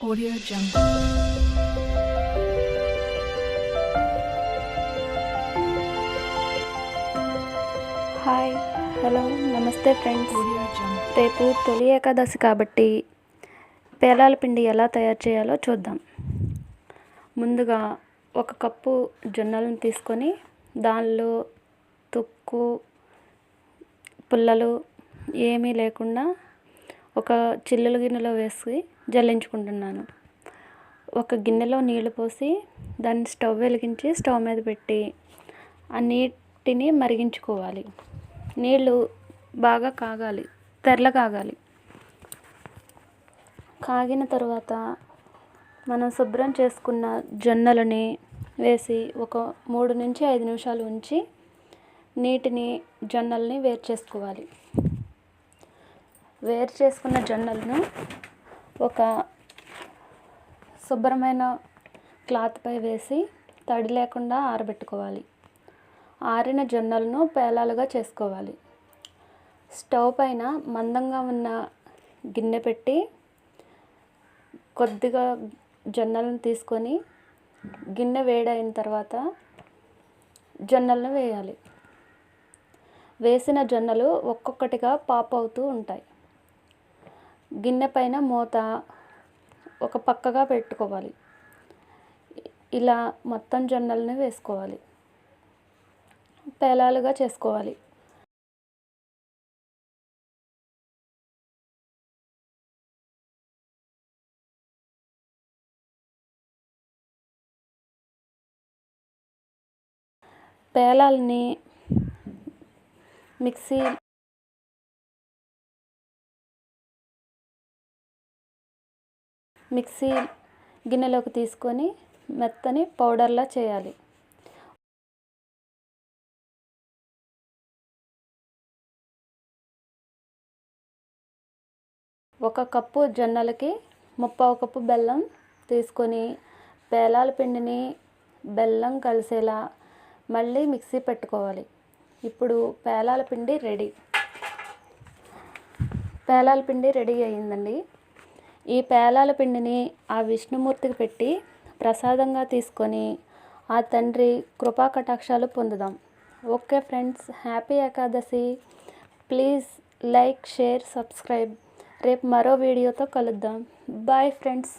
Audio Jungle. Hi hello నమస్తే friends. రేపు తొలి ఏకాదశి కాబట్టి పేలాల పిండి ఎలా తయారు చేయాలో చూద్దాం ముందుగా ఒక కప్పు జొన్నలను తీసుకొని దానిలో తుక్కు పుల్లలు ఏమీ లేకుండా ఒక చిల్లుల గిన్నెలో వేసి జల్లించుకుంటున్నాను. ఒక గిన్నెలో నీళ్ళు పోసి దాన్ని స్టవ్ వెలిగించి స్టవ్ మీద పెట్టి ఆ నీటిని మరిగించుకోవాలి. నీళ్ళు బాగా కాగాలి తెరల కాగాలి. కాగిన తర్వాత మనం శుభ్రం చేసుకున్న జొన్నలని వేసి ఒక మూడు నుంచి ఐదు నిమిషాలు ఉంచి నీటిని జొన్నల్ని వేరు చేసుకోవాలి. వేరు చేసుకున్న జొన్నలను ఒక శుభ్రమైన క్లాత్పై వేసి తడి లేకుండా ఆరబెట్టుకోవాలి. ఆరిన జొన్నలను పేలాలుగా చేసుకోవాలి. స్టవ్ పైన మందంగా ఉన్న గిన్నె పెట్టి కొద్దిగా జొన్నలను తీసుకొని గిన్నె వేడైన తర్వాత జొన్నలను వేయాలి. వేసిన జొన్నలు ఒక్కొక్కటిగా పాప్ అవుతూ ఉంటాయి. గిన్నె పైన మూత ఒక పక్కగా పెట్టుకోవాలి. ఇలా మొత్తం జొన్నలను వేసుకోవాలి. పేలాలుగా చేసుకోవాలి. పేలాలని మిక్సీ మిక్సీ గిన్నెలోకి తీసుకొని మెత్తని పౌడర్లా చేయాలి. ఒక కప్పు జొన్నలకి ముప్పావు కప్పు బెల్లం తీసుకొని పేలాల పిండిని బెల్లం కలిసేలా మళ్ళీ మిక్సీ పెట్టుకోవాలి. ఇప్పుడు పేలాల పిండి రెడీ. పేలాల పిండి రెడీ అయ్యిందండి ఈ పేలాల పిండిని ఆ విష్ణుమూర్తికి పెట్టి ప్రసాదంగా తీసుకొని ఆ తండ్రి కృపా కటాక్షాలు పొందుదాం. Okay friends happy Ekadashi. Please like share subscribe. రేపు మరో వీడియోతో కలుద్దాం. Bye friends.